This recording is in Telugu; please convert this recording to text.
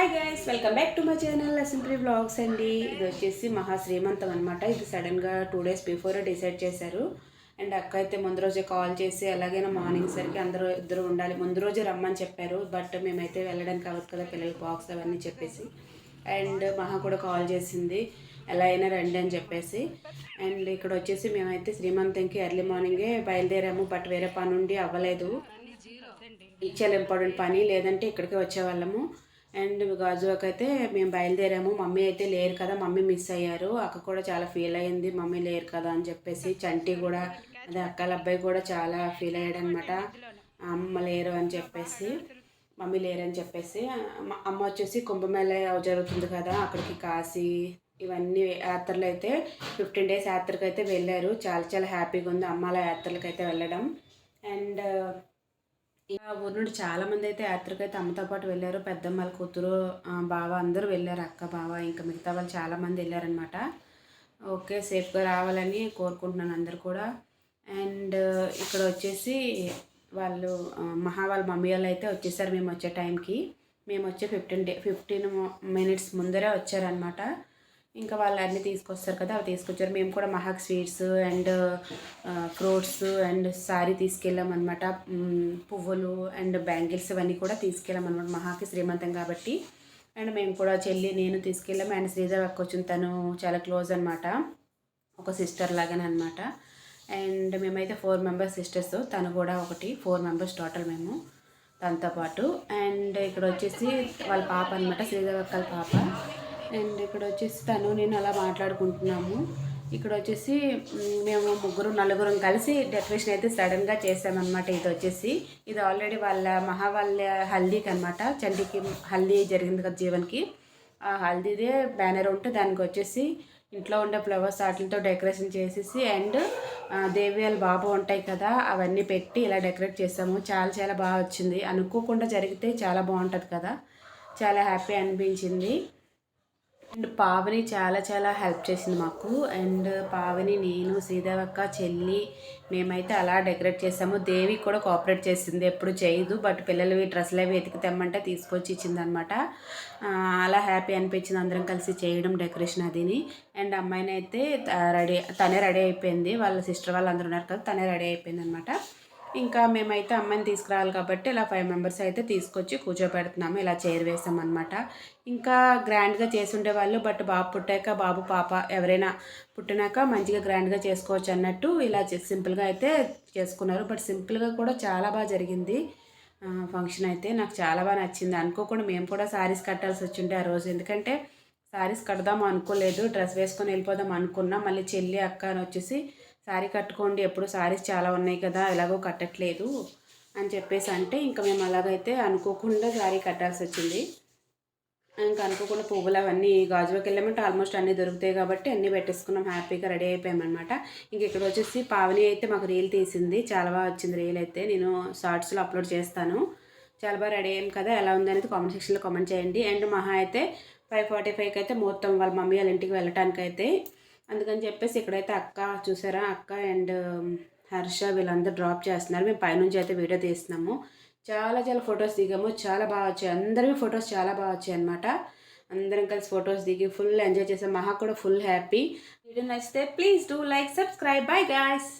Hi guys welcome back to my channel simply blogs అండి. ఇది వచ్చేసి మహా శ్రీమంతం అనమాట ఇది సడన్గా టూ డేస్ బిఫోర్ డిసైడ్ చేశారు. అండ్ అక్క అయితే ముందు రోజే కాల్ చేసి ఎలాగైనా మార్నింగ్ సరికి అందరూ ఇద్దరు ఉండాలి. ముందు రోజే రమ్మని చెప్పారు. బట్ మేమైతే వెళ్ళడానికి అవ్వదు కదా పిల్లలకి బాక్స్ అవన్నీ చెప్పేసి. అండ్ మహా కూడా కాల్ చేసింది. ఎలా అయినా రండి అని చెప్పేసి. అండ్ ఇక్కడ వచ్చేసి మేమైతే శ్రీమంతంకి ఎర్లీ మార్నింగే బయలుదేరాము. బట్ వేరే పని ఉండి అవ్వలేదు ఇచ్చేయాలి ఇంపార్టెంట్ పని లేదంటే ఇక్కడికి వచ్చేవాళ్ళము. అండ్ గాజువాక్ అయితే మేము బయలుదేరాము. మమ్మీ అయితే లేరు కదా మమ్మీ మిస్ అయ్యారు. అక్క కూడా చాలా ఫీల్ అయ్యింది. మమ్మీ లేరు కదా అని చెప్పేసి చంటి కూడా అదే అక్కల అబ్బాయి కూడా చాలా ఫీల్ అయ్యాడు అనమాట అమ్మ లేరు అని చెప్పేసి మమ్మీ లేరని చెప్పేసి అమ్మ- వచ్చేసి కుంభమేళ జరుగుతుంది కదా అక్కడికి కాశీ ఇవన్నీ యాత్రలు అయితే ఫిఫ్టీన్ డేస్ యాత్రకు అయితే వెళ్ళారు. చాలా చాలా హ్యాపీగా ఉంది అమ్మాల యాత్రలకు అయితే వెళ్ళడం. అండ్ ఆ ఊరు నుండి చాలా మంది అయితే యాత్రకు అయితే అమ్మతో పాటు వెళ్ళారు. పెద్దమ్మల కూతురు బావ అందరూ వెళ్ళారు. అక్క బావ ఇంకా మిగతా వాళ్ళు చాలా మంది వెళ్ళారనమాట ఓకే సేఫ్గా రావాలని కోరుకుంటున్నాను అందరు కూడా. అండ్ ఇక్కడ వచ్చేసి వాళ్ళు మహా వాళ్ళ మమ్మీ వాళ్ళు అయితే వచ్చేసారు. మేము వచ్చే టైంకి. మేము వచ్చే ఫిఫ్టీన్ డే ఫిఫ్టీన్ మినిట్స్ ముందరే వచ్చారనమాట ఇంకా వాళ్ళు అన్నీ తీసుకొస్తారు కదా అవి తీసుకొచ్చారు. మేము కూడా మహాక్ sweets and fruits and sari తీసుకెళ్ళాం అనమాట పువ్వులు అండ్ బ్యాంగిల్స్ ఇవన్నీ కూడా తీసుకెళ్ళాం అనమాట మహాకి శ్రీమంతం కాబట్టి. అండ్ మేము కూడా చెల్లి నేను తీసుకెళ్ళాము. అండ్ శ్రీధర్ వచ్చిన తను చాలా క్లోజ్ అనమాట ఒక సిస్టర్ లాగానే అనమాట అండ్ మేమైతే ఫోర్ మెంబర్స్ సిస్టర్స్. తను కూడా ఒకటి ఫోర్ మెంబర్స్ టోటల్ మేము తనతో పాటు. అండ్ ఇక్కడ వచ్చేసి వాళ్ళ పాప అనమాట శ్రీధర్ వాళ్ళ పాప. అండ్ ఇక్కడ వచ్చేసి తను నేను అలా మాట్లాడుకుంటున్నాము. ఇక్కడ వచ్చేసి మేము ముగ్గురు నలుగురం కలిసి డెకరేషన్ అయితే సడన్గా చేసామన్నమాట ఇది వచ్చేసి. ఇది ఆల్రెడీ వాళ్ళ మహా వాళ్ళ హల్దీకి అనమాట చండీకి హల్దీ జరిగింది కదా జీవన్కి. ఆ హల్దీదే బ్యానర్ ఉంటే దానికి వచ్చేసి ఇంట్లో ఉండే ఫ్లవర్స్ వాటితో డెకరేషన్ చేసేసి అండ్ దేవియాల బాబు ఉంటాయి కదా అవన్నీ పెట్టి ఇలా డెకరేట్ చేసాము. చాలా చాలా బాగా వచ్చింది. అనుకోకుండా జరిగితే చాలా బాగుంటుంది కదా. చాలా హ్యాపీ అనిపించింది. అండ్ పావని చాలా చాలా హెల్ప్ చేసింది మాకు. అండ్ పావని నేను శ్రీదేవక్క చెల్లి మేమైతే అలా డెకరేట్ చేసాము. దేవి కూడా కోఆపరేట్ చేసింది ఎప్పుడు చేయదు. బట్ పిల్లలవి డ్రెస్సులు అవి వెతికి తెమ్మంటే తీసుకొచ్చి ఇచ్చిందనమాట. అలా హ్యాపీ అనిపించింది అందరం కలిసి చేయడం డెకరేషన్ అదిని. అండ్ అమ్మాయిని అయితే రెడీ తనే రెడీ అయిపోయింది. వాళ్ళ సిస్టర్ వాళ్ళందరూ ఉన్నారు కదా తనే రెడీ అయిపోయింది అనమాట ఇంకా మేమైతే అమ్మాయిని తీసుకురావాలి కాబట్టి ఇలా ఫైవ్ మెంబర్స్ అయితే తీసుకొచ్చి కూర్చోబెడుతున్నాము ఇలా చైర్ వేసాం అనమాట ఇంకా గ్రాండ్గా చేసుండే వాళ్ళు బట్ బాబు పుట్టాక బాబు పాప ఎవరైనా పుట్టినాక మంచిగా గ్రాండ్గా చేసుకోవచ్చు అన్నట్టు ఇలా సింపుల్గా అయితే చేసుకున్నారు. బట్ సింపుల్గా కూడా చాలా బాగా జరిగింది. ఫంక్షన్ అయితే నాకు చాలా బాగా నచ్చింది. అనుకోకుండా మేము కూడా శారీస్ కట్టాల్సి వచ్చిండే ఆ రోజు. ఎందుకంటే శారీస్ కడదాం అనుకోలేదు డ్రెస్ వేసుకొని వెళ్ళిపోదాం అనుకున్నా మళ్ళీ చెల్లి అక్క అని వచ్చేసి శారీ కట్టుకోండి ఎప్పుడు శారీస్ చాలా ఉన్నాయి కదా ఎలాగో కట్టట్లేదు అని చెప్పేసి అంటే ఇంకా మేము అలాగైతే అనుకోకుండా శారీ కట్టాల్సి వచ్చింది. ఇంకా అనుకోకుండా పువ్వులు అవన్నీ గాజులోకి వెళ్ళామంటే ఆల్మోస్ట్ అన్నీ దొరుకుతాయి కాబట్టి అన్నీ పెట్టేసుకున్నాం హ్యాపీగా రెడీ అయిపోయామన్నమాట ఇంక ఇక్కడ వచ్చేసి పావని అయితే మాకు రీల్ తీసింది చాలా బాగా వచ్చింది రీల్ అయితే నేను షార్ట్స్లో అప్లోడ్ చేస్తాను. చాలా బాగా రెడీ అయ్యాం కదా ఎలా ఉంది అనేది కామెంట్ సెక్షన్లో కామెంట్ చేయండి. అండ్ మహా అయితే ఫైవ్ ఫార్టీ ఫైవ్కి అయితే మొత్తం వాళ్ళ మమ్మీ వాళ్ళ ఇంటికి వెళ్ళటానికి అయితే అందుకని చెప్పేసి ఇక్కడైతే అక్క చూసారా? అక్క అండ్ హర్ష వీళ్ళందరూ డ్రాప్ చేస్తున్నారు. మేము పైనుంచి అయితే వీడియో తీస్తున్నాము. చాలా చాలా ఫొటోస్ దిగాము. చాలా బాగా వచ్చాయి. అందరివి ఫొటోస్ చాలా బాగా వచ్చాయి అనమాట అందరం కలిసి ఫొటోస్ దిగి ఫుల్ ఎంజాయ్ చేసాం. మహా కూడా ఫుల్ హ్యాపీ. వీడియో నచ్చితే please do like subscribe. Bye guys.